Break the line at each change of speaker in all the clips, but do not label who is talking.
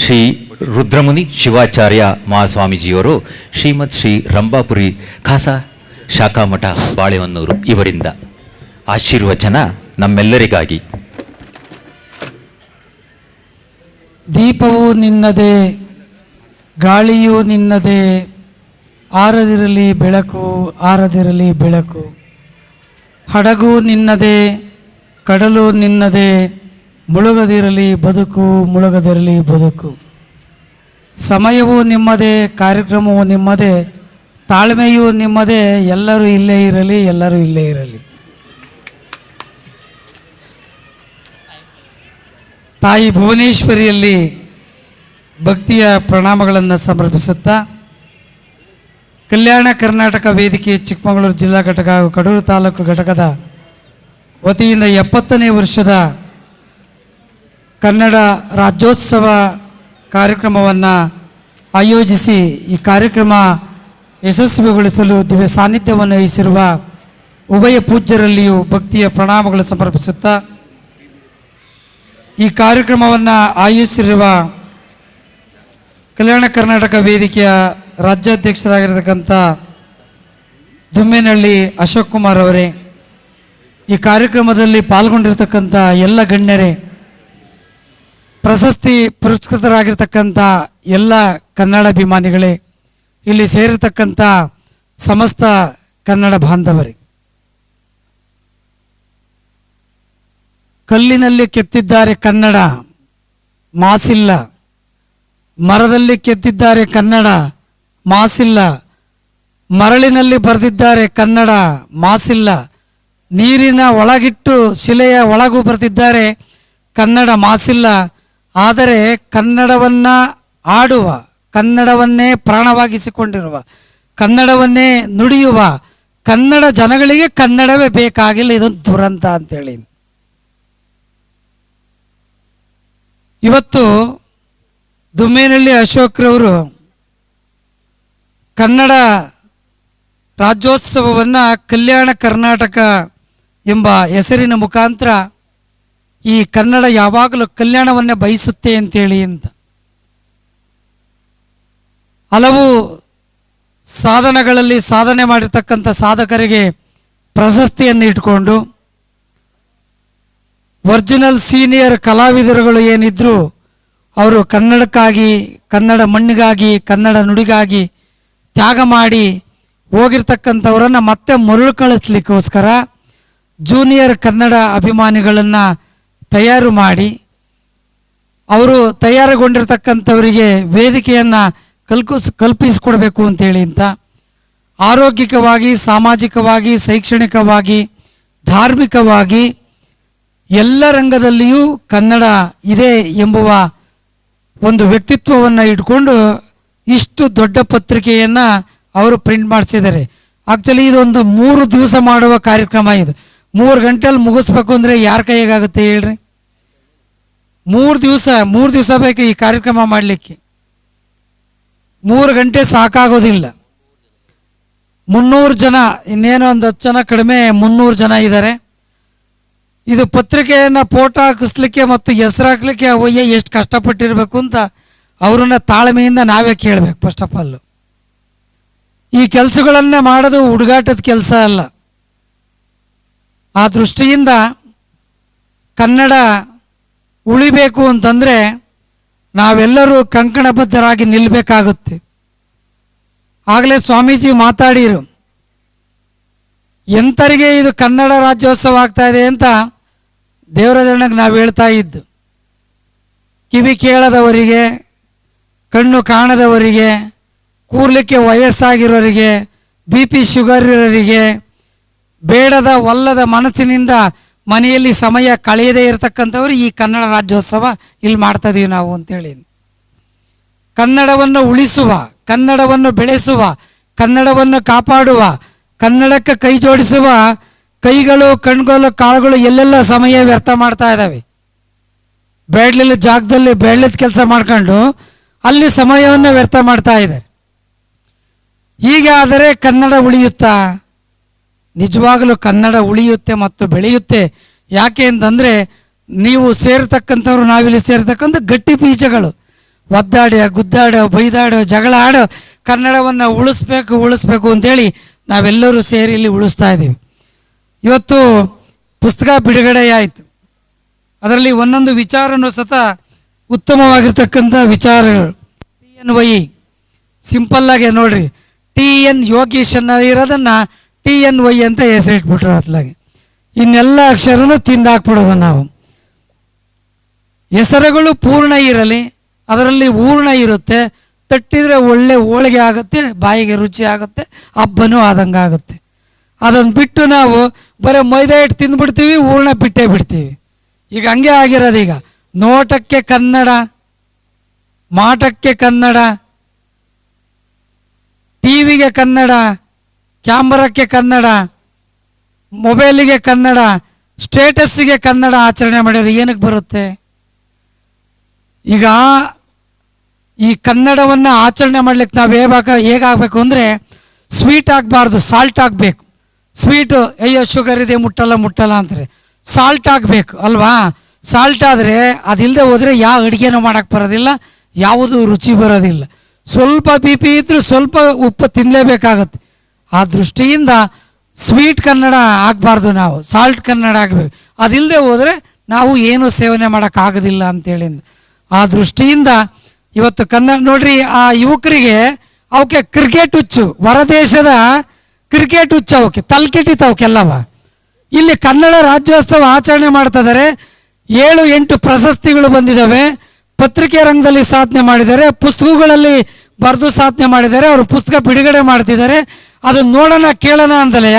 ಶ್ರೀ ರುದ್ರಮುನಿ ಶಿವಾಚಾರ್ಯ ಮಹಾಸ್ವಾಮೀಜಿಯವರು ಶ್ರೀಮತ್ ಶ್ರೀ ರಂಭಾಪುರಿ ಖಾಸಾ ಶಾಖಾಮಠ ಬಾಳೆಹೊನ್ನೂರು ಇವರಿಂದ ಆಶೀರ್ವಚನ ನಮ್ಮೆಲ್ಲರಿಗಾಗಿ.
ದೀಪವು ನಿನ್ನದೇ, ಗಾಳಿಯು ನಿನ್ನದೇ, ಆರದಿರಲಿ ಬೆಳಕು ಆರದಿರಲಿ ಬೆಳಕು. ಹಡಗು ನಿನ್ನದೇ, ಕಡಲು ನಿನ್ನದೇ ಮುಳುಗದಿರಲಿ ಬದುಕು ಮುಳುಗದಿರಲಿ ಬದುಕು. ಸಮಯವು ನಿಮ್ಮದೇ, ಕಾರ್ಯಕ್ರಮವು ನಿಮ್ಮದೇ, ತಾಳ್ಮೆಯೂ ನಿಮ್ಮದೇ, ಎಲ್ಲರೂ ಇಲ್ಲೇ ಇರಲಿ, ಎಲ್ಲರೂ ಇಲ್ಲೇ ಇರಲಿ. ತಾಯಿ ಭುವನೇಶ್ವರಿಯಲ್ಲಿ ಭಕ್ತಿಯ ಪ್ರಣಾಮಗಳನ್ನು ಸಮರ್ಪಿಸುತ್ತಾ, ಕಲ್ಯಾಣ ಕರ್ನಾಟಕ ವೇದಿಕೆ ಚಿಕ್ಕಮಗಳೂರು ಜಿಲ್ಲಾ ಘಟಕ ಹಾಗೂ ಕಡೂರು ತಾಲೂಕು ಘಟಕದ ವತಿಯಿಂದ ಎಪ್ಪತ್ತನೇ ವರ್ಷದ ಕನ್ನಡ ರಾಜ್ಯೋತ್ಸವ ಕಾರ್ಯಕ್ರಮವನ್ನು ಆಯೋಜಿಸಿ ಈ ಕಾರ್ಯಕ್ರಮ ಯಶಸ್ವಿಗೊಳಿಸಲು ದಿವ್ಯ ಸಾನ್ನಿಧ್ಯವನ್ನು ವಹಿಸಿರುವ ಉಭಯ ಪೂಜ್ಯರಲ್ಲಿಯೂ ಭಕ್ತಿಯ ಪ್ರಣಾಮಗಳು ಸಮರ್ಪಿಸುತ್ತಾ, ಈ ಕಾರ್ಯಕ್ರಮವನ್ನು ಆಯೋಜಿಸಿರುವ ಕಲ್ಯಾಣ ಕರ್ನಾಟಕ ವೇದಿಕೆಯ ರಾಜ್ಯಾಧ್ಯಕ್ಷರಾಗಿರತಕ್ಕಂಥ ದುಮ್ಮೇನಹಳ್ಳಿ ಅಶೋಕ್ ಕುಮಾರ್ ಅವರೇ, ಈ ಕಾರ್ಯಕ್ರಮದಲ್ಲಿ ಪಾಲ್ಗೊಂಡಿರ್ತಕ್ಕಂಥ ಎಲ್ಲ ಗಣ್ಯರೇ ಪ್ರಶಸ್ತಿ ಪುರಸ್ಕೃತರಾಗಿರ್ತಕ್ಕಂಥ ಎಲ್ಲ ಕನ್ನಡಾಭಿಮಾನಿಗಳೇ ಇಲ್ಲಿ ಸೇರಿರ್ತಕ್ಕಂಥ ಸಮಸ್ತ ಕನ್ನಡ ಬಾಂಧವರೇ. ಕಲ್ಲಿನಲ್ಲಿ ಕೆತ್ತಿದ್ದಾರೆ ಕನ್ನಡ, ಮಾಸಿಲ್ಲ. ಮರದಲ್ಲಿ ಕೆತ್ತಿದ್ದಾರೆ ಕನ್ನಡ, ಮಾಸಿಲ್ಲ. ಮರಳಿನಲ್ಲಿ ಬರೆದಿದ್ದಾರೆ ಕನ್ನಡ, ಮಾಸಿಲ್ಲ. ನೀರಿನ ಒಳಗಿಟ್ಟು ಶಿಲೆಯ ಒಳಗೂ ಬರೆದಿದ್ದಾರೆ ಕನ್ನಡ, ಮಾಸಿಲ್ಲ. ಆದರೆ ಕನ್ನಡವನ್ನ ಆಡುವ, ಕನ್ನಡವನ್ನೇ ಪ್ರಾಣವಾಗಿಸಿಕೊಂಡಿರುವ, ಕನ್ನಡವನ್ನೇ ನುಡಿಯುವ, ಕನ್ನಡ ಜನಗಳಿಗೆ ಕನ್ನಡವೇ ಬೇಕಾಗಿಲ್ಲ ಇದೊಂದು ದುರಂತ ಅಂತೇಳಿ. ಇವತ್ತು ದುಮ್ಮೇನಹಳ್ಳಿ ಅಶೋಕ್ರವರು ಕನ್ನಡ ರಾಜ್ಯೋತ್ಸವವನ್ನು ಕಲ್ಯಾಣ ಕರ್ನಾಟಕ ಎಂಬ ಹೆಸರಿನ ಮುಖಾಂತರ ಈ ಕನ್ನಡ ಯಾವಾಗಲೂ ಕಲ್ಯಾಣವನ್ನೇ ಬಯಸುತ್ತೆ ಅಂತೇಳಿ ಅಂತ. ಹಲವು ಸಾಧನಗಳಲ್ಲಿ ಸಾಧನೆ ಮಾಡಿರ್ತಕ್ಕಂಥ ಸಾಧಕರಿಗೆ ಪ್ರಶಸ್ತಿಯನ್ನು ಇಟ್ಕೊಂಡು ಒರಿಜಿನಲ್ ಸೀನಿಯರ್ ಕಲಾವಿದರುಗಳು ಏನಿದ್ರು ಅವರು ಕನ್ನಡಕ್ಕಾಗಿ, ಕನ್ನಡ ಮಣ್ಣಿಗಾಗಿ, ಕನ್ನಡ ನುಡಿಗಾಗಿ ತ್ಯಾಗ ಮಾಡಿ ಹೋಗಿರ್ತಕ್ಕಂಥವರನ್ನು ಮತ್ತೆ ಮರುಳು ಕಳಿಸ್ಲಿಕ್ಕೋಸ್ಕರ ಜೂನಿಯರ್ ಕನ್ನಡ ಅಭಿಮಾನಿಗಳನ್ನು ತಯಾರು ಮಾಡಿ ಅವರು ತಯಾರುಗೊಂಡಿರ್ತಕ್ಕಂಥವರಿಗೆ ವೇದಿಕೆಯನ್ನು ಕಲ್ಪಿಸ್ ಕಲ್ಪಿಸಿಕೊಡ್ಬೇಕು ಅಂತೇಳಿ ಅಂತ ಆರೋಗ್ಯಕವಾಗಿ, ಸಾಮಾಜಿಕವಾಗಿ, ಶೈಕ್ಷಣಿಕವಾಗಿ, ಧಾರ್ಮಿಕವಾಗಿ ಎಲ್ಲ ರಂಗದಲ್ಲಿಯೂ ಕನ್ನಡ ಇದೆ ಎಂಬುವ ಒಂದು ವ್ಯಕ್ತಿತ್ವವನ್ನು ಇಟ್ಕೊಂಡು ಇಷ್ಟು ದೊಡ್ಡ ಪತ್ರಿಕೆಯನ್ನು ಅವರು ಪ್ರಿಂಟ್ ಮಾಡಿಸಿದ್ದಾರೆ. ಆಕ್ಚುಲಿ ಇದೊಂದು ಮೂರು ದಿವಸ ಮಾಡುವ ಕಾರ್ಯಕ್ರಮ ಇದು. ಮೂರು ಗಂಟೆಯಲ್ಲಿ ಮುಗಿಸ್ಬೇಕು ಅಂದರೆ ಯಾರ ಕೈಯಾಗುತ್ತೆ ಹೇಳ್ರಿ? ಮೂರು ದಿವಸ ಮೂರು ದಿವಸ ಬೇಕು ಈ ಕಾರ್ಯಕ್ರಮ ಮಾಡಲಿಕ್ಕೆ. ಮೂರು ಗಂಟೆ ಸಾಕಾಗೋದಿಲ್ಲ. ಮುನ್ನೂರು ಜನ, ಇನ್ನೇನೋ ಒಂದು ಹತ್ತು ಜನ ಕಡಿಮೆ ಮುನ್ನೂರು ಜನ ಇದ್ದಾರೆ ಇದು ಪತ್ರಿಕೆಯನ್ನು ಫೋಟೋ ಹಾಕಿಸ್ಲಿಕ್ಕೆ ಮತ್ತು ಹೆಸರು ಹಾಕ್ಲಿಕ್ಕೆ ಅವಯ್ಯ ಎಷ್ಟು ಕಷ್ಟಪಟ್ಟಿರಬೇಕು ಅಂತ ಅವ್ರನ್ನ ತಾಳ್ಮೆಯಿಂದ ನಾವೇ ಕೇಳಬೇಕು ಫಸ್ಟ್ ಆಫ್ ಆಲ್ ಈ ಕೆಲಸಗಳನ್ನೇ ಮಾಡೋದು ಹುಡುಗಾಟದ ಕೆಲಸ ಅಲ್ಲ. ಆ ದೃಷ್ಟಿಯಿಂದ ಕನ್ನಡ ಉಳಿಬೇಕು ಅಂತಂದರೆ ನಾವೆಲ್ಲರೂ ಕಂಕಣಬದ್ಧರಾಗಿ ನಿಲ್ಲಬೇಕಾಗುತ್ತೆ ಆಗಲೇ ಸ್ವಾಮೀಜಿ ಮಾತಾಡಿರು ಎಂಥರಿಗೆ ಇದು ಕನ್ನಡ ರಾಜ್ಯೋತ್ಸವ ಆಗ್ತಾ ಇದೆ ಅಂತ ದೇವರಾಜಣ್ಣಗೆ ನಾವು ಹೇಳ್ತಾ ಇದ್ದು. ಕಿವಿ ಕೇಳದವರಿಗೆ, ಕಣ್ಣು ಕಾಣದವರಿಗೆ, ಕೂರ್ಲಿಕ್ಕೆ ವಯಸ್ಸಾಗಿರೋರಿಗೆ, ಬಿ ಪಿ ಶುಗರ್ ಇರೋರಿಗೆ ಬೇಡದ ಒಲ್ಲದ ಮನಸ್ಸಿನಿಂದ ಮನೆಯಲ್ಲಿ ಸಮಯ ಕಳೆಯದೇ ಇರತಕ್ಕಂಥವ್ರು ಈ ಕನ್ನಡ ರಾಜ್ಯೋತ್ಸವ ಇಲ್ಲಿ ಮಾಡ್ತಾ ಇದೀವಿ ನಾವು ಅಂತೇಳಿ. ಕನ್ನಡವನ್ನು ಉಳಿಸುವ, ಕನ್ನಡವನ್ನು ಬೆಳೆಸುವ, ಕನ್ನಡವನ್ನು ಕಾಪಾಡುವ, ಕನ್ನಡಕ್ಕೆ ಕೈ ಜೋಡಿಸುವ ಕೈಗಳು, ಕಣ್ಗಳು, ಕಾಳುಗಳು ಎಲ್ಲೆಲ್ಲ ಸಮಯ ವ್ಯರ್ಥ ಮಾಡ್ತಾ ಇದ್ದಾವೆ. ಬೇಡಲಿಲ್ಲ ಜಾಗದಲ್ಲಿ ಬೇಡಲಿದ್ದ ಕೆಲಸ ಮಾಡ್ಕೊಂಡು ಅಲ್ಲಿ ಸಮಯವನ್ನು ವ್ಯರ್ಥ ಮಾಡ್ತಾ ಇದ್ದಾರೆ. ಹೀಗಾದರೆ ಕನ್ನಡ ಉಳಿಯುತ್ತಾ? ನಿಜವಾಗಲೂ ಕನ್ನಡ ಉಳಿಯುತ್ತೆ ಮತ್ತು ಬೆಳೆಯುತ್ತೆ. ಯಾಕೆ ಅಂತಂದರೆ ನೀವು ಸೇರ್ತಕ್ಕಂಥವ್ರು ನಾವಿಲ್ಲಿ ಸೇರ್ತಕ್ಕಂಥ ಗಟ್ಟಿ ಬೀಜಗಳು. ಒದ್ದಾಡೋ ಗುದ್ದಾಡೋ ಬೈದಾಡೋ ಜಗಳ ಆಡೋ ಕನ್ನಡವನ್ನು ಉಳಿಸ್ಬೇಕು ಉಳಿಸ್ಬೇಕು ಅಂತೇಳಿ ನಾವೆಲ್ಲರೂ ಸೇರಿ ಇಲ್ಲಿ ಉಳಿಸ್ತಾ ಇದ್ದೀವಿ. ಇವತ್ತು ಪುಸ್ತಕ ಬಿಡುಗಡೆ ಆಯಿತು ಅದರಲ್ಲಿ ಒಂದೊಂದು ವಿಚಾರನೂ ಸತ ಉತ್ತಮವಾಗಿರ್ತಕ್ಕಂಥ ವಿಚಾರಗಳು. T N Y. ಸಿಂಪಲ್ಲಾಗೆ ನೋಡ್ರಿ. ಟಿ ಎನ್ ಯೋಗೀಶ್ ಅನ್ನೋ ಇರೋದನ್ನು ಟಿ ಎನ್ ವೈ ಅಂತ ಹೆಸರಿಟ್ಬಿಟ್ರು ಅತ್ಲಾಗೆ ಇನ್ನೆಲ್ಲ ಅಕ್ಷರನೂ ತಿಂದಾಕ್ಬಿಡೋದು ನಾವು. ಹೆಸರುಗಳು ಪೂರ್ಣ ಇರಲಿ, ಅದರಲ್ಲಿ ಹೂರ್ಣ ಇರುತ್ತೆ, ತಟ್ಟಿದ್ರೆ ಒಳ್ಳೆ ಹೋಳಿಗೆ ಆಗುತ್ತೆ, ಬಾಯಿಗೆ ರುಚಿ ಆಗುತ್ತೆ, ಹಬ್ಬನೂ ಆದಂಗೆ ಆಗುತ್ತೆ. ಅದನ್ನು ಬಿಟ್ಟು ನಾವು ಬರೀ ಮೈದಾ ಹಿಟ್ಟು ತಿಂದ್ಬಿಡ್ತೀವಿ, ಹೂರ್ಣ ಬಿಟ್ಟೇ ಬಿಡ್ತೀವಿ. ಈಗ ಹಂಗೆ ಆಗಿರೋದೀಗ ನೋಟಕ್ಕೆ ಕನ್ನಡ, ಮಾಟಕ್ಕೆ ಕನ್ನಡ, ಟಿ ವಿಗೆ ಕನ್ನಡ ಕ್ಯಾಮ್ರಕ್ಕೆ ಕನ್ನಡ, ಮೊಬೈಲಿಗೆ ಕನ್ನಡ, ಸ್ಟೇಟಸ್ಸಿಗೆ ಕನ್ನಡ ಆಚರಣೆ ಮಾಡಿದ್ರೆ ಏನಕ್ಕೆ ಬರುತ್ತೆ? ಈಗ ಈ ಕನ್ನಡವನ್ನು ಆಚರಣೆ ಮಾಡ್ಲಿಕ್ಕೆ ನಾವು ಹೇಗಾಗ ಹೇಗಾಗಬೇಕು ಅಂದರೆ ಸ್ವೀಟ್ ಆಗಬಾರ್ದು ಸಾಲ್ಟ್ ಆಗಬೇಕು ಸ್ವೀಟು ಅಯ್ಯೋ ಶುಗರ್ ಇದೆ, ಮುಟ್ಟಲ್ಲ ಮುಟ್ಟಲ್ಲ ಅಂತಾರೆ. ಸಾಲ್ಟ್ ಆಗಬೇಕು ಅಲ್ವಾ? ಸಾಲ್ಟ್ ಆದರೆ ಅದಿಲ್ಲದೆ ಹೋದರೆ ಯಾವ ಅಡುಗೆನೂ ಮಾಡೋಕ್ಕೆ ಬರೋದಿಲ್ಲ, ಯಾವುದು ರುಚಿ ಬರೋದಿಲ್ಲ. ಸ್ವಲ್ಪ ಬಿ ಪಿ ಇದ್ರೂ ಸ್ವಲ್ಪ ಉಪ್ಪು ತಿನ್ನಲೇಬೇಕಾಗತ್ತೆ ಆ ದೃಷ್ಟಿಯಿಂದ ಸ್ವೀಟ್ ಕನ್ನಡ ಆಗಬಾರ್ದು ನಾವು, ಸಾಲ್ಟ್ ಕನ್ನಡ ಆಗಬೇಕು. ಅದಿಲ್ಲದೆ ಹೋದರೆ ನಾವು ಏನು ಸೇವನೆ ಮಾಡೋಕ್ಕಾಗೋದಿಲ್ಲ ಅಂತೇಳಿ. ಆ ದೃಷ್ಟಿಯಿಂದ ಇವತ್ತು ಕನ್ನಡ ನೋಡ್ರಿ, ಆ ಯುವಕರಿಗೆ ಅವಕ್ಕೆ ಕ್ರಿಕೆಟ್ ಹುಚ್ಚು, ಹೊರದೇಶದ ಕ್ರಿಕೆಟ್ ಹುಚ್ಚು ಅವಕ್ಕೆ, ತಲ್ಕೆಟ್ಟಿತ್ತು ಅವಕ್ಕೆಲ್ಲವ ಇಲ್ಲಿ ಕನ್ನಡ ರಾಜ್ಯೋತ್ಸವ ಆಚರಣೆ ಮಾಡ್ತಾ ಇದ್ದಾರೆ ಏಳು, ಎಂಟು ಪ್ರಶಸ್ತಿಗಳು ಬಂದಿದ್ದಾವೆ ಪತ್ರಿಕೆ ರಂಗದಲ್ಲಿ ಸಾಧನೆ ಮಾಡಿದ್ದಾರೆ. ಪುಸ್ತಕಗಳಲ್ಲಿ ಬರೆದು ಸಾಧನೆ ಮಾಡಿದ್ದಾರೆ. ಅವರು ಪುಸ್ತಕ ಬಿಡುಗಡೆ ಮಾಡ್ತಿದ್ದಾರೆ. ಅದನ್ನ ನೋಡೋಣ, ಕೇಳೋಣ ಅಂತಲೇ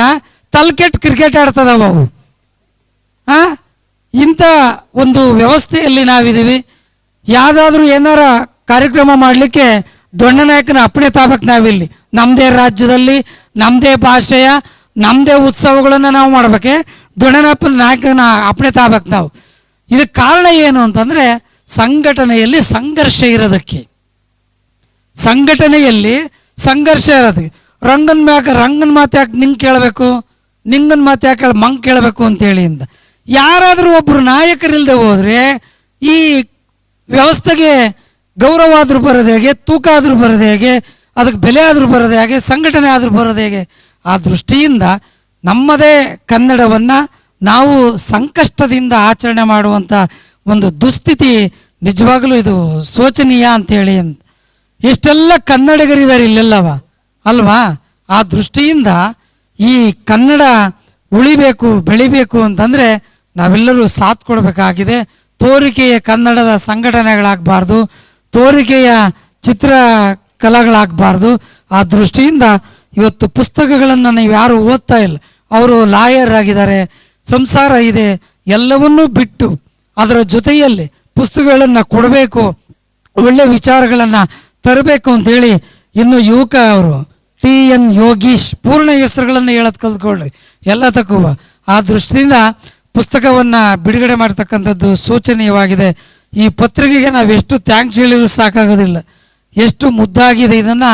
ತಲ್ಕೆಟ್ ಕ್ರಿಕೆಟ್ ಆಡ್ತದವ ಅವು ಆ? ಇಂಥ ಒಂದು ವ್ಯವಸ್ಥೆಯಲ್ಲಿ ನಾವಿದ್ದೀವಿ. ಯಾವುದಾದ್ರೂ ಏನಾರ ಕಾರ್ಯಕ್ರಮ ಮಾಡಲಿಕ್ಕೆ ದೊಣ್ಣನಾಯಕನ ಅಪ್ಪಣೆ ತಾಬಕ್ ನಾವಿಲ್ಲಿ. ನಮ್ಮದೇ ರಾಜ್ಯದಲ್ಲಿ ನಮ್ಮದೇ ಭಾಷೆಯ ನಮ್ಮದೇ ಉತ್ಸವಗಳನ್ನು ನಾವು ಮಾಡ್ಬೇಕೆ. ದೊಣ್ಣನಪ್ಪನ ನಾಯಕನ ಅಪ್ಪಣೆ ತಾಬಕ್ ನಾವು. ಇದಕ್ಕೆ ಕಾರಣ ಏನು ಅಂತಂದರೆ, ಸಂಘಟನೆಯಲ್ಲಿ ಸಂಘರ್ಷ ಇರೋದಕ್ಕೆ. ಸಂಘಟನೆಯಲ್ಲಿ ಸಂಘರ್ಷ ಇರೋದು ರಂಗನ್ ಮ್ಯಾಕ ರಂಗನ ಮಾತು ಯಾಕೆ ನಿಂಗೆ ಕೇಳಬೇಕು? ನಿಂಗನ ಮಾತು ಯಾಕೆ ಹೇಳಿ ಮಂಗ್ ಕೇಳಬೇಕು ಅಂತೇಳಿ ಅಂತ ಯಾರಾದರೂ ಒಬ್ಬರು ನಾಯಕರಿಲ್ಲದೆ ಹೋದರೆ ಈ ವ್ಯವಸ್ಥೆಗೆ ಗೌರವ ಆದರೂ ಬರೋದು ಹೇಗೆ, ತೂಕ ಆದರೂ ಬರೋದು ಹೇಗೆ, ಅದಕ್ಕೆ ಬೆಲೆ ಆದರೂ ಬರೋದು ಹೇಗೆ, ಸಂಘಟನೆ ಆದರೂ ಬರೋದು ಹೇಗೆ, ಆ ದೃಷ್ಟಿಯಿಂದ ನಮ್ಮದೇ ಕನ್ನಡವನ್ನು ನಾವು ಸಂಕಷ್ಟದಿಂದ ಆಚರಣೆ ಮಾಡುವಂಥ ಒಂದು ದುಸ್ಥಿತಿ ನಿಜವಾಗಲೂ ಇದು ಶೋಚನೀಯ ಅಂತೇಳಿ ಅಂತ ಇಷ್ಟೆಲ್ಲ ಕನ್ನಡಿಗರಿದ್ದಾರೆ ಇಲ್ಲೆಲ್ಲವ. ಅಲ್ವಾ? ಆ ದೃಷ್ಟಿಯಿಂದ ಈ ಕನ್ನಡ ಉಳಿಬೇಕು, ಬೆಳಿಬೇಕು ಅಂತಂದರೆ ನಾವೆಲ್ಲರೂ ಸಾಥ್ ಕೊಡಬೇಕಾಗಿದೆ. ತೋರಿಕೆಯ ಕನ್ನಡದ ಸಂಘಟನೆಗಳಾಗಬಾರ್ದು, ತೋರಿಕೆಯ ಚಿತ್ರ ಕಲಾಗಳಾಗಬಾರ್ದು. ಆ ದೃಷ್ಟಿಯಿಂದ ಇವತ್ತು ಪುಸ್ತಕಗಳನ್ನು ನೀವು ಯಾರು ಓದ್ತಾ ಇಲ್ಲ. ಅವರು ಲಾಯರ್ ಆಗಿದ್ದಾರೆ. ಸಂಸಾರ ಇದೆ. ಎಲ್ಲವನ್ನೂ ಬಿಟ್ಟು ಅದರ ಜೊತೆಯಲ್ಲಿ ಪುಸ್ತಕಗಳನ್ನು ಕೊಡಬೇಕು, ಒಳ್ಳೆ ವಿಚಾರಗಳನ್ನು ತರಬೇಕು ಅಂತೇಳಿ ಇನ್ನು ಯುವಕ ಅವರು ಟಿ ಎನ್ ಯೋಗೀಶ್ ಪೂರ್ಣ ಹೆಸರುಗಳನ್ನು ಹೇಳೋದು ಕಲ್ತ್ಕೊಳ್ಳಿ ಎಲ್ಲ ತಕ್ಕುವ ಆ ದೃಷ್ಟಿಯಿಂದ ಪುಸ್ತಕವನ್ನು ಬಿಡುಗಡೆ ಮಾಡ್ತಕ್ಕಂಥದ್ದು ಸೂಚನೀಯವಾಗಿದೆ. ಈ ಪತ್ರಿಕೆಗೆ ನಾವು ಎಷ್ಟು ಥ್ಯಾಂಕ್ಸ್ ಹೇಳಿದ್ರು ಸಾಕಾಗೋದಿಲ್ಲ. ಎಷ್ಟು ಮುದ್ದಾಗಿದೆ ಇದನ್ನು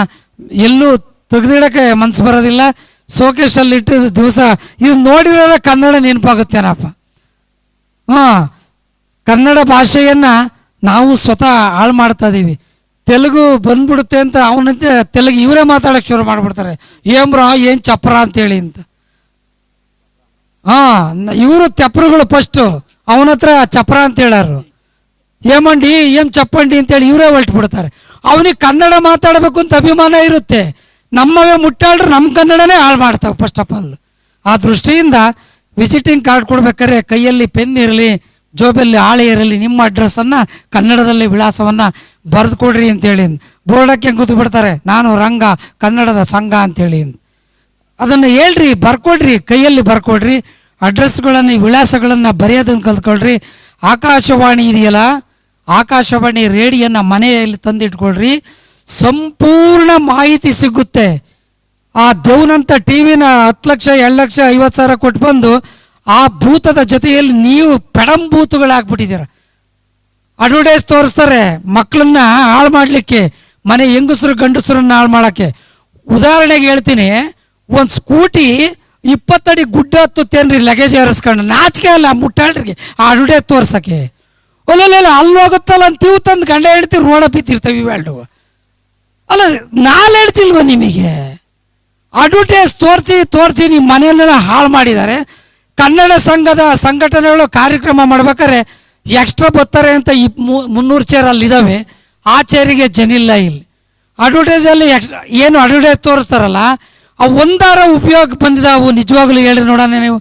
ಎಲ್ಲೂ ತೆಗೆದಿಡಕ್ಕೆ ಮನಸ್ಸು ಬರೋದಿಲ್ಲ. ಶೋಕೇಶಲ್ಲಿ ಇಟ್ಟು ದಿವಸ ಇದು ನೋಡಿದ್ರೆ ಕನ್ನಡ ನೆನಪಾಗುತ್ತೇನಪ್ಪ ಹಾಂ, ಕನ್ನಡ ಭಾಷೆಯನ್ನು ನಾವು ಸ್ವತಃ ಹಾಳು ಮಾಡ್ತಾ ಇದ್ದೀವಿ ತೆಲುಗು ಬಂದ್ಬಿಡುತ್ತೆ ಅಂತ ಅವನಂತೆ ತೆಲುಗು ಇವರೇ ಮಾತಾಡೋಕ್ಕೆ ಶುರು ಮಾಡಿಬಿಡ್ತಾರೆ. ಏಮ್ರ ಏನು ಚಪ್ರ ಅಂತೇಳಿ ಅಂತ. ಹಾಂ ಇವರು ತೆಪ್ರಗಳು ಫಸ್ಟು ಅವನ ಹತ್ರ ಚಪ್ರ ಅಂತ ಹೇಳಾರು. ಏಮಂಡಿ ಏಮ್ ಚಪ್ಪಂಡಿ ಅಂತೇಳಿ ಇವರೇ ಹೊಲ್ಟ್ಬಿಡ್ತಾರೆ ಅವನಿಗೆ ಕನ್ನಡ ಮಾತಾಡಬೇಕು ಅಂತ ಅಭಿಮಾನ ಇರುತ್ತೆ. ನಮ್ಮವೇ ಮುಟ್ಟಾಡ್ರೆ ನಮ್ಮ ಕನ್ನಡನೇ ಹಾಳು ಮಾಡ್ತಾವೆ ಫಸ್ಟ್ ಆಫ್ ಆಲ್ ಆ ದೃಷ್ಟಿಯಿಂದ ವಿಸಿಟಿಂಗ್ ಕಾರ್ಡ್ ಕೊಡ್ಬೇಕಾದ್ರೆ ಕೈಯಲ್ಲಿ ಪೆನ್ ಇರಲಿ ಜೋಬಲ್ಲಿ ಆಳೆಯರಲ್ಲಿ ಇರಲಿ ನಿಮ್ಮ ಅಡ್ರೆಸ್ಸನ್ನು ಕನ್ನಡದಲ್ಲಿ ವಿಳಾಸವನ್ನು ಬರೆದು ಕೊಡ್ರಿ ಅಂತೇಳಿ ಬೋರ್ಡಕ್ಕೆ ಕೂತು ಬಿಡ್ತಾರೆ? ನಾನು ರಂಗ, ಕನ್ನಡದ ಸಂಘ ಅಂತೇಳಿ ಅದನ್ನು ಹೇಳ್ರಿ, ಬರ್ಕೊಡ್ರಿ, ಕೈಯಲ್ಲಿ ಬರ್ಕೊಡ್ರಿ, ಅಡ್ರೆಸ್ಗಳನ್ನು, ವಿಳಾಸಗಳನ್ನು ಬರೆಯೋದನ್ನು ಕಲ್ತ್ಕೊಳ್ರಿ. ಆಕಾಶವಾಣಿ ಇದೆಯಲ್ಲ, ಆಕಾಶವಾಣಿ ರೇಡಿಯೋನ ಮನೆಯಲ್ಲಿ ತಂದಿಟ್ಕೊಳ್ರಿ. ಸಂಪೂರ್ಣ ಮಾಹಿತಿ ಸಿಗುತ್ತೆ. ಆ ದೇವನಂತ ಟಿ ವಿನ ಹತ್ತು ಲಕ್ಷ, ಎರಡು ಲಕ್ಷ, ಐವತ್ತು ಸಾವಿರ ಕೊಟ್ಟು ಬಂದು ಆ ಭೂತದ ಜೊತೆಯಲ್ಲಿ ನೀವು ಪೆಡಂಭೂತುಗಳಾಗ್ಬಿಟ್ಟಿದ್ದೀರ ಅಡ್ವರ್ಟೈಸ್ ತೋರಿಸ್ತಾರೆ ಮಕ್ಕಳನ್ನ ಹಾಳು ಮಾಡಲಿಕ್ಕೆ, ಮನೆ ಹೆಂಗಸರು ಗಂಡಸರನ್ನ ಹಾಳು ಮಾಡೋಕ್ಕೆ. ಉದಾಹರಣೆಗೆ ಹೇಳ್ತೀನಿ, ಒಂದು ಸ್ಕೂಟಿ ಇಪ್ಪತ್ತಡಿ ಗುಡ್ಡ ಹತ್ತುತ್ತೇನ್ರಿ ಲಗೇಜ್ ಏರಿಸ್ಕೊಂಡು. ನಾಚಿಕೆ ಅಲ್ಲ, ಮುಟ್ಟಾಳ್ರಿಗೆ ಆ ಅಡ್ವರ್ಟೈಸ್ ತೋರ್ಸಕ್ಕೆ. ಒಲ್ಲ ಅಲ್ಲಿ ಹೋಗುತ್ತಲ್ಲ ಅಂತೀವಿ ತಂದು ಗಂಡ ಹೆಂಡತಿ ರೋಡ ಬಿದ್ದಿರ್ತವೆ ಇವೆರಡು. ಅಲ್ಲ, ನಾಲ್ ಇಲ್ವ ನಿಮಗೆ? ಅಡ್ವರ್ಟೈಸ್ ತೋರಿಸಿ ತೋರಿಸಿ ನಿಮ್ಮ ಮನೆಯಲ್ಲೆಲ್ಲ ಹಾಳು ಮಾಡಿದ್ದಾರೆ. ಕನ್ನಡ ಸಂಘದ ಸಂಘಟನೆಗಳು ಕಾರ್ಯಕ್ರಮ ಮಾಡ್ಬೇಕಾದ್ರೆ ಎಕ್ಸ್ಟ್ರಾ ಬರ್ತಾರೆ ಅಂತ ಈ ಮುನ್ನೂರು ಚೇರ್ ಅಲ್ಲಿ ಇದಾವೆ. ಆ ಚೇರಿಗೆ ಜನಿಲ್ಲ ಇಲ್ಲಿ. ಅಡ್ವರ್ಟೈಸಲ್ಲಿ ಎಕ್ಸ್ಟ್ರಾ ಏನು ಅಡ್ವರ್ಟೈಸ್ ತೋರಿಸ್ತಾರಲ್ಲ, ಆ ಒಂದಾರ ಉಪಯೋಗ ಅವು ನಿಜವಾಗ್ಲೂ ಹೇಳಿ ನೋಡೋಣ ನೀವು.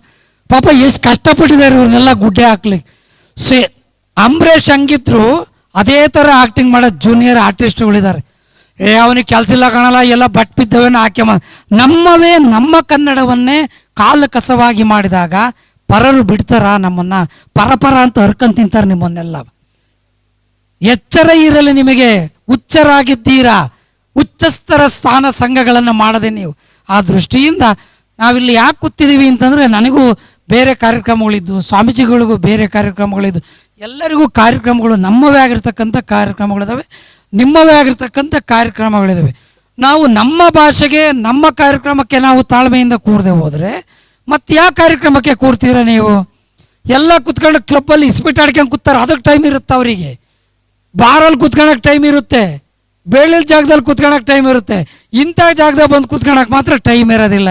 ಪಾಪ ಎಷ್ಟು ಕಷ್ಟಪಟ್ಟಿದ್ದಾರೆ ಇವ್ರನ್ನೆಲ್ಲ ಗುಡ್ಡೆ ಹಾಕ್ಲಿಕ್ಕೆ. ಸೇ, ಅಂಬರೀಷ್ ಹಂಗಿದ್ರು ಅದೇ ಥರ ಆಕ್ಟಿಂಗ್ ಮಾಡೋ ಜೂನಿಯರ್ ಆರ್ಟಿಸ್ಟ್ಗಳಿದ್ದಾರೆ ಏ, ಅವನಿಗೆ ಕೆಲಸ ಇಲ್ಲ ಕಾಣಲ್ಲ, ಎಲ್ಲ ಬಟ್ ಬಿದ್ದವೇನೋ ಆಕೆ ನಮ್ಮವೇ ನಮ್ಮ ಕನ್ನಡವನ್ನೇ ಕಾಲು ಕಸವಾಗಿ ಮಾಡಿದಾಗ ಪರರು ಬಿಡ್ತಾರ ನಮ್ಮನ್ನ? ಪರಪರ ಅಂತ ಹರ್ಕೊಂಡ್ ತಿಂತಾರೆ ನಿಮ್ಮನ್ನೆಲ್ಲ. ಎಚ್ಚರ ಇರಲಿ ನಿಮಗೆ ಹುಚ್ಚರಾಗಿದ್ದೀರಾ ಉಚ್ಚಸ್ತರ ಸ್ಥಾನ ಸಂಘಗಳನ್ನು ಮಾಡದೆ ನೀವು. ಆ ದೃಷ್ಟಿಯಿಂದ ನಾವಿಲ್ಲಿ ಯಾಕೆ ಕೂತಿದ್ದೀವಿ ಅಂತಂದರೆ ನನಗೂ ಬೇರೆ ಕಾರ್ಯಕ್ರಮಗಳಿದ್ದು, ಸ್ವಾಮೀಜಿಗಳಿಗೂ ಬೇರೆ ಕಾರ್ಯಕ್ರಮಗಳಿದ್ದು, ಎಲ್ಲರಿಗೂ ಕಾರ್ಯಕ್ರಮಗಳು ನಮ್ಮವೇ ಆಗಿರ್ತಕ್ಕಂಥ ಕಾರ್ಯಕ್ರಮಗಳಿದಾವೆ. ನಿಮ್ಮವೇ ಆಗಿರ್ತಕ್ಕಂಥ ಕಾರ್ಯಕ್ರಮಗಳಿದ್ದಾವೆ ನಾವು ನಮ್ಮ ಭಾಷೆಗೆ, ನಮ್ಮ ಕಾರ್ಯಕ್ರಮಕ್ಕೆ ನಾವು ತಾಳ್ಮೆಯಿಂದ ಕೂರದೆ ಹೋದರೆ ಮತ್ತೆ ಯಾವ ಕಾರ್ಯಕ್ರಮಕ್ಕೆ ಕೂರ್ತೀರ ನೀವು? ಎಲ್ಲ ಕುತ್ಕೊಂಡು ಕ್ಲಬ್ಬಲ್ಲಿ ಇಸ್ಪಿಟ್ ಆಡ್ಕೊಂಡು ಕೂತಾರೆ ಅದಕ್ಕೆ ಟೈಮ್ ಇರುತ್ತೆ ಅವರಿಗೆ? ಬಾರಲ್ಲಿ ಕುತ್ಕೊಳಕ್ ಟೈಮ್ ಇರುತ್ತೆ. ಬೆಳ್ಳಿ ಜಾಗದಲ್ಲಿ ಕುತ್ಕೊಳಕ್ ಟೈಮ್ ಇರುತ್ತೆ. ಇಂಥ ಜಾಗದಾಗ ಬಂದು ಕುತ್ಕೊಳಕ್ ಮಾತ್ರ ಟೈಮ್ ಇರೋದಿಲ್ಲ.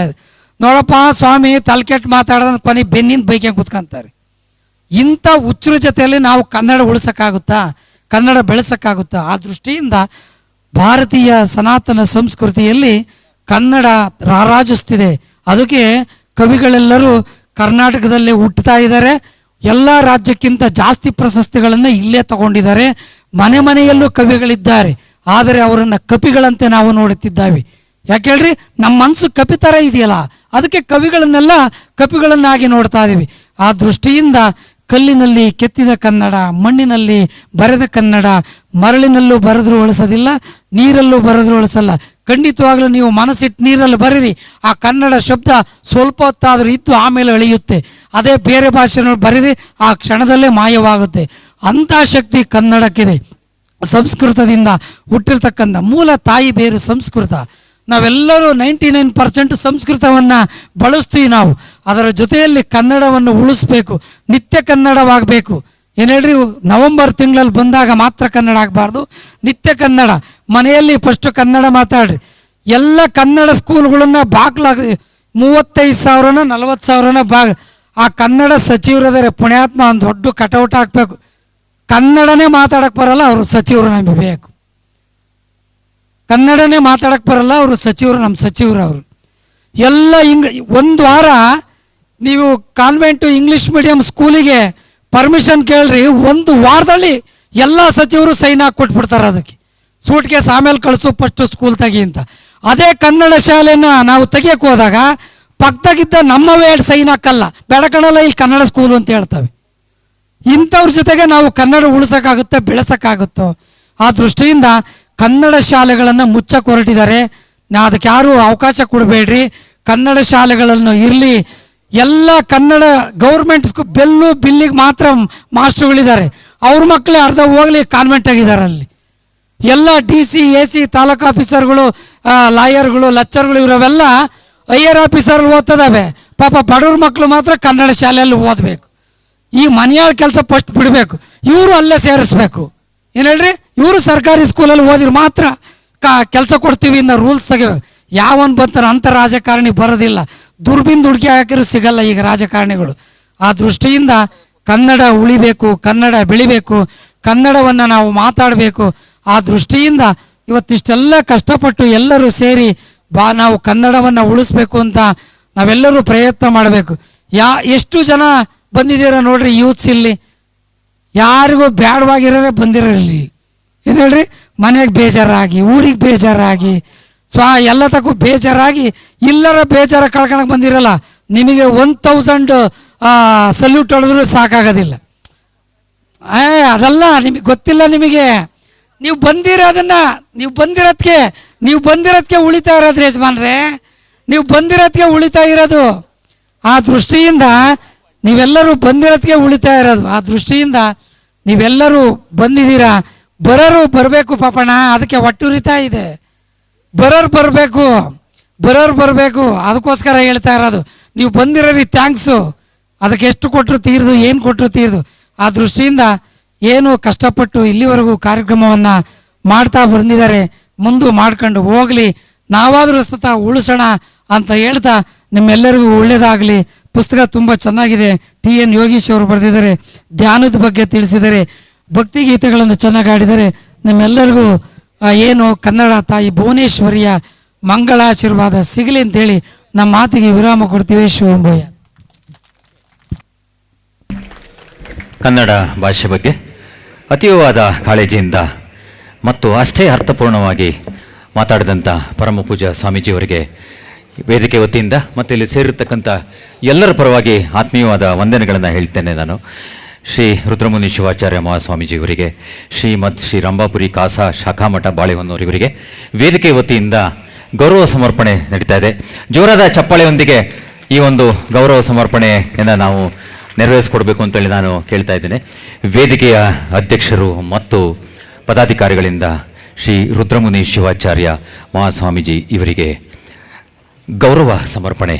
ನೋಡಪ್ಪ, ಸ್ವಾಮಿ ತಲೆಕೆಟ್ಟು ಮಾತಾಡೋದ್ ಕೊನೆ ಬೆನ್ನಿಂದ ಬೈಕೆ ಕುತ್ಕೊಂತಾರೆ. ಇಂಥ ಹುಚ್ಚರ ಜೊತೆಯಲ್ಲಿ ನಾವು ಕನ್ನಡ ಉಳಿಸೋಕ್ಕಾಗುತ್ತಾ? ಕನ್ನಡ ಬೆಳೆಸೋಕ್ಕಾಗುತ್ತಾ? ಆ ದೃಷ್ಟಿಯಿಂದ ಭಾರತೀಯ ಸನಾತನ ಸಂಸ್ಕೃತಿಯಲ್ಲಿ ಕನ್ನಡ ರಾರಾಜಿಸ್ತಿದೆ. ಅದಕ್ಕೆ ಕವಿಗಳೆಲ್ಲರೂ ಕರ್ನಾಟಕದಲ್ಲೇ ಹುಟ್ಟುತ್ತಾ ಇದ್ದಾರೆ. ಎಲ್ಲ ರಾಜ್ಯಕ್ಕಿಂತ ಜಾಸ್ತಿ ಪ್ರಶಸ್ತಿಗಳನ್ನು ಇಲ್ಲೇ ತಗೊಂಡಿದ್ದಾರೆ. ಮನೆ ಮನೆಯಲ್ಲೂ ಕವಿಗಳಿದ್ದಾರೆ. ಆದರೆ ಅವರನ್ನು ಕಪಿಗಳಂತೆ ನಾವು ನೋಡುತ್ತಿದ್ದಾವೆ. ಯಾಕೆ ಹೇಳ್ರಿ? ನಮ್ಮ ಮನಸ್ಸು ಕಪಿ ಥರ ಇದೆಯಲ್ಲ, ಅದಕ್ಕೆ ಕವಿಗಳನ್ನೆಲ್ಲ ಕಪಿಗಳನ್ನಾಗಿ ನೋಡ್ತಾ ಇದ್ದೀವಿ. ಆ ದೃಷ್ಟಿಯಿಂದ ಕಲ್ಲಿನಲ್ಲಿ ಕೆತ್ತಿದ ಕನ್ನಡ, ಮಣ್ಣಿನಲ್ಲಿ ಬರೆದ ಕನ್ನಡ, ಮರಳಿನಲ್ಲೂ ಬರೆದ್ರು ಉಳಿಸೋದಿಲ್ಲ ನೀರಲ್ಲೂ ಬರೆದ್ರು ಉಳಿಸಲ್ಲ ಖಂಡಿತವಾಗ್ಲೂ ನೀವು ಮನಸ್ಸಿಟ್ಟು ನೀರಲ್ಲಿ ಬರೀರಿ. ಆ ಕನ್ನಡ ಶಬ್ದ ಸ್ವಲ್ಪ ಹೊತ್ತಾದರೂ ಇದ್ದು ಆಮೇಲೆ ಅಳಿಯುತ್ತೆ. ಅದೇ ಬೇರೆ ಭಾಷೆನಲ್ಲಿ ಬರೀರಿ, ಆ ಕ್ಷಣದಲ್ಲೇ ಮಾಯವಾಗುತ್ತೆ. ಅಂಥ ಶಕ್ತಿ ಕನ್ನಡಕ್ಕಿದೆ. ಸಂಸ್ಕೃತದಿಂದ ಹುಟ್ಟಿರ್ತಕ್ಕಂಥ ಮೂಲ ತಾಯಿ ಬೇರು ಸಂಸ್ಕೃತ. ನಾವೆಲ್ಲರೂ ನೈಂಟಿ ನೈನ್ ಪರ್ಸೆಂಟ್ ಸಂಸ್ಕೃತವನ್ನು ಬಳಸ್ತೀವಿ ನಾವು. ಅದರ ಜೊತೆಯಲ್ಲಿ ಕನ್ನಡವನ್ನು ಉಳಿಸ್ಬೇಕು. ನಿತ್ಯ ಕನ್ನಡವಾಗಬೇಕು. ಏನು ಹೇಳ್ರಿ, ನವಂಬರ್ ತಿಂಗಳಲ್ಲಿ ಬಂದಾಗ ಮಾತ್ರ ಕನ್ನಡ ಆಗಬಾರ್ದು. ನಿತ್ಯ ಕನ್ನಡ. ಮನೆಯಲ್ಲಿ ಫಸ್ಟ್ ಕನ್ನಡ ಮಾತಾಡ್ರಿ. ಎಲ್ಲ ಕನ್ನಡ ಸ್ಕೂಲ್ಗಳನ್ನು ಬಾಗ್ಲಾಗ, ಮೂವತ್ತೈದು ಸಾವಿರನ, ನಲ್ವತ್ತು ಸಾವಿರನ ಬಾಗ್, ಆ ಕನ್ನಡ ಸಚಿವರದರೆ ಪುಣ್ಯಾತ್ಮ ಒಂದು ದೊಡ್ಡ ಕಟೌಟ್ ಹಾಕಬೇಕು. ಕನ್ನಡನೇ ಮಾತಾಡಕ್ಕೆ ಬರಲ್ಲ, ಅವರು ಸಚಿವರು ನಮಗೆ ಬೇಕು ಕನ್ನಡನೇ ಮಾತಾಡಕ್ಕೆ ಬರಲ್ಲ, ಅವರು ಸಚಿವರು ನಮ್ಮ ಸಚಿವರು ಅವರು. ಎಲ್ಲ ಇಂಗ್, ಒಂದು ವಾರ ನೀವು ಕಾನ್ವೆಂಟು ಇಂಗ್ಲೀಷ್ ಮೀಡಿಯಂ ಸ್ಕೂಲಿಗೆ ಪರ್ಮಿಷನ್ ಕೇಳ್ರಿ, ಒಂದು ವಾರದಲ್ಲಿ ಎಲ್ಲ ಸಚಿವರು ಸೈನ್ ಹಾಕಿ ಕೊಟ್ಬಿಡ್ತಾರೆ ಅದಕ್ಕೆ. ಸೂಟ್ ಕೇಸ್ ಆಮೇಲೆ ಕಳಿಸು ಫಸ್ಟ್ ಸ್ಕೂಲ್ ತೆಗಿ ಅಂತ. ಅದೇ ಕನ್ನಡ ಶಾಲೆನ ನಾವು ತೆಗಿಯಕ್ಕೆ ಹೋದಾಗ ಪಕ್ಕದಾಗಿದ್ದ ನಮ್ಮವೇ ಸೈನ್ ಹಾಕಲ್ಲ. ಬೆಳಕಣಲ್ಲ ಇಲ್ಲಿ ಕನ್ನಡ ಸ್ಕೂಲು ಅಂತ ಹೇಳ್ತವೆ. ಇಂಥವ್ರ ಜೊತೆಗೆ ನಾವು ಕನ್ನಡ ಉಳಿಸೋಕ್ಕಾಗುತ್ತೆ, ಬೆಳೆಸೋಕ್ಕಾಗುತ್ತೋ, ಆ ದೃಷ್ಟಿಯಿಂದ ಕನ್ನಡ ಶಾಲೆಗಳನ್ನು ಮುಚ್ಚಕ್ಕೆ ಹೊರಟಿದ್ದಾರೆ. ನಾ ಅದಕ್ಕೆ ಯಾರು ಅವಕಾಶ ಕೊಡಬೇಡ್ರಿ. ಕನ್ನಡ ಶಾಲೆಗಳನ್ನು ಇರಲಿ. ಎಲ್ಲ ಕನ್ನಡ ಗೌರ್ಮೆಂಟ್ ಸ್ಕೂಲ್ ಬೆಲ್ಲು, ಬಿಲ್ಲಿಗೆ ಮಾತ್ರ ಮಾಸ್ಟರ್ಗಳಿದ್ದಾರೆ. ಅವ್ರ ಮಕ್ಕಳೇ ಅರ್ಧ ಹೋಗ್ಲಿ, ಕಾನ್ವೆಂಟ್ ಆಗಿದ್ದಾರೆ ಅಲ್ಲಿ. ಎಲ್ಲ D C, A C, taluk ಆಫೀಸರ್ಗಳು ಲಾಯರ್ಗಳು, ಲಚ್ಚರ್ಗಳು ಇವರವೆಲ್ಲ ಐಯರ್ ಆಫೀಸರ್ ಓದ್ತದವೆ ಪಾಪ ಬಡವ್ರ ಮಕ್ಕಳು ಮಾತ್ರ ಕನ್ನಡ ಶಾಲೆಯಲ್ಲಿ ಓದಬೇಕು. ಈ ಮನೆಯಾಳ ಕೆಲಸ ಫಸ್ಟ್ ಬಿಡಬೇಕು. ಇವರು ಅಲ್ಲೇ ಸೇರಿಸ್ಬೇಕು. ಏನು ಹೇಳ್ರಿ? ಇವರು ಸರ್ಕಾರಿ ಸ್ಕೂಲಲ್ಲಿ ಓದಿರ್ ಮಾತ್ರ ಕಾ ಕೆಲಸ ಕೊಡ್ತೀವಿ ಇನ್ನು ರೂಲ್ಸ್ ತೆಗಿಬೇಕು ಯಾವನ್ ಬಂತಾರೆ ಅಂಥ ರಾಜಕಾರಣಿ ಬರೋದಿಲ್ಲ. ದುರ್ಬಿನ್ ದುಡ್ಕಿ ಹಾಕಿದ್ರು ಸಿಗಲ್ಲ ಈಗ ರಾಜಕಾರಣಿಗಳು. ಆ ದೃಷ್ಟಿಯಿಂದ ಕನ್ನಡ ಉಳಿಬೇಕು, ಕನ್ನಡ ಬೆಳಿಬೇಕು, ಕನ್ನಡವನ್ನು ನಾವು ಮಾತಾಡಬೇಕು. ಆ ದೃಷ್ಟಿಯಿಂದ ಇವತ್ತಿಷ್ಟೆಲ್ಲ ಕಷ್ಟಪಟ್ಟು ಎಲ್ಲರೂ ಸೇರಿ ಬಾ, ನಾವು ಕನ್ನಡವನ್ನು ಉಳಿಸ್ಬೇಕು ಅಂತ ನಾವೆಲ್ಲರೂ ಪ್ರಯತ್ನ ಮಾಡಬೇಕು. ಯಾ, ಎಷ್ಟು ಜನ ಬಂದಿದ್ದೀರ ನೋಡ್ರಿ ಯೂತ್ಸ್ ಇಲ್ಲಿ? ಯಾರಿಗೂ ಬೇಡವಾಗಿರೋರೆ ಬಂದಿರಲಿ ಏನು ಹೇಳ್ರಿ? ಮನೆಗೆ ಬೇಜಾರಾಗಿ, ಊರಿಗೆ ಬೇಜಾರಾಗಿ, ಸ್ವ ಎಲ್ಲ ತಕ್ಕೂ ಬೇಜಾರಾಗಿ, ಇಲ್ಲರ ಬೇಜಾರ ಕಳ್ಕೊಳಕ್ಕೆ ಬಂದಿರಲ್ಲ. ನಿಮಗೆ ಒನ್ ತೌಸಂಡ್ ಸಲ್ಯೂಟ್ ಹೊಡೆದ್ರು ಸಾಕಾಗೋದಿಲ್ಲ. ಏ, ಅದಲ್ಲ, ನಿಮಗೆ ಗೊತ್ತಿಲ್ಲ ನಿಮಗೆ. ನೀವು ಬಂದಿರೋದನ್ನ, ನೀವು ಬಂದಿರೋದಕ್ಕೆ ನೀವು ಬಂದಿರೋದಕ್ಕೆ ಉಳಿತಾ ಇರೋದು ಯಜಮಾನ್ರೆ. ನೀವು ಬಂದಿರೋದಕ್ಕೆ ಉಳಿತಾ ಇರೋದು. ಆ ದೃಷ್ಟಿಯಿಂದ ನೀವೆಲ್ಲರೂ ಬಂದಿರೋದಕ್ಕೆ ಉಳಿತಾ ಇರೋದು. ಆ ದೃಷ್ಟಿಯಿಂದ ನೀವೆಲ್ಲರೂ ಬಂದಿದ್ದೀರಾ? ಬರೋರು ಬರಬೇಕು ಪಾಪಣ ಅದಕ್ಕೆ ಒಟ್ಟುರಿತಾ ಇದೆ. ಬರೋರು ಬರಬೇಕು ಬರೋರು ಬರಬೇಕು, ಅದಕ್ಕೋಸ್ಕರ ಹೇಳ್ತಾ ಇರೋದು. ನೀವು ಬಂದಿರೋರಿ ಥ್ಯಾಂಕ್ಸು ಅದಕ್ಕೆ ಎಷ್ಟು ಕೊಟ್ಟರು ತೀರ್ದು, ಏನು ಕೊಟ್ಟರು ತೀರ್ದು? ಆ ದೃಷ್ಟಿಯಿಂದ ಏನು ಕಷ್ಟಪಟ್ಟು ಇಲ್ಲಿವರೆಗೂ ಕಾರ್ಯಕ್ರಮವನ್ನು ಮಾಡ್ತಾ ಬಂದಿದ್ದಾರೆ, ಮುಂದೆ ಮಾಡ್ಕೊಂಡು ಹೋಗಲಿ. ನಾವಾದರೂ ಸತ ಉಳಿಸೋಣ ಅಂತ ಹೇಳ್ತಾ ನಿಮ್ಮೆಲ್ಲರಿಗೂ ಒಳ್ಳೇದಾಗಲಿ. ಪುಸ್ತಕ ತುಂಬ ಚೆನ್ನಾಗಿದೆ. ಟಿ ಎನ್ ಯೋಗೀಶ್ ಅವರು ಬರೆದಿದ್ದಾರೆ. ಧ್ಯಾನದ ಬಗ್ಗೆ ತಿಳಿಸಿದ್ದಾರೆ. ಭಕ್ತಿ ಗೀತೆಗಳನ್ನು ಚೆನ್ನಾಗಿ ಆಡಿದ್ದಾರೆ ನಿಮ್ಮೆಲ್ಲರಿಗೂ ಏನು ಕನ್ನಡ ತಾಯಿ ಭುವನೇಶ್ವರಿಯ ಮಂಗಳಾಶೀರ್ವಾದ ಸಿಗಲಿ ಅಂತೇಳಿ ನಮ್ಮ ಮಾತಿಗೆ ವಿರಾಮ ಕೊಡ್ತೀವಿ. ಶಿವಂಭಯ್ಯ
ಕನ್ನಡ ಭಾಷೆ ಬಗ್ಗೆ ಅತೀವವಾದ ಕಾಳಜಿಯಿಂದ ಮತ್ತು ಅಷ್ಟೇ ಅರ್ಥಪೂರ್ಣವಾಗಿ ಮಾತಾಡಿದಂಥ ಪರಮ ಪೂಜಾ ಸ್ವಾಮೀಜಿಯವರಿಗೆ ವೇದಿಕೆ ವತಿಯಿಂದ ಮತ್ತು ಇಲ್ಲಿ ಸೇರಿರ್ತಕ್ಕಂಥ ಎಲ್ಲರ ಪರವಾಗಿ ಆತ್ಮೀಯವಾದ ವಂದನೆಗಳನ್ನು ಹೇಳ್ತೇನೆ ನಾನು. ಶ್ರೀ ರುದ್ರಮುನಿ ಶಿವಾಚಾರ್ಯ ಮಹಾಸ್ವಾಮೀಜಿಯವರಿಗೆ ಶ್ರೀಮದ್ ಶ್ರೀ ರಂಭಾಪುರಿ ಕಾಸ ಶಾಖಾಮಠ ಬಾಳೆಹೊನ್ನೂರಿವರಿಗೆ ವೇದಿಕೆ ವತಿಯಿಂದ ಗೌರವ ಸಮರ್ಪಣೆ ನಡೀತಾ ಇದೆ. ಜೋರಾದ ಚಪ್ಪಾಳೆಯೊಂದಿಗೆ ಈ ಒಂದು ಗೌರವ ಸಮರ್ಪಣೆಯನ್ನು ನಾವು ನೆರವೇರಿಸ್ಕೊಡ್ಬೇಕು ಅಂತೇಳಿ ನಾನು ಕೇಳ್ತಾ ಇದ್ದೇನೆ. ವೇದಿಕೆಯ ಅಧ್ಯಕ್ಷರು ಮತ್ತು ಪದಾಧಿಕಾರಿಗಳಿಂದ ಶ್ರೀ ರುದ್ರಮುನಿ ಶಿವಾಚಾರ್ಯ ಮಹಾಸ್ವಾಮೀಜಿ ಇವರಿಗೆ ಗೌರವ ಸಮರ್ಪಣೆ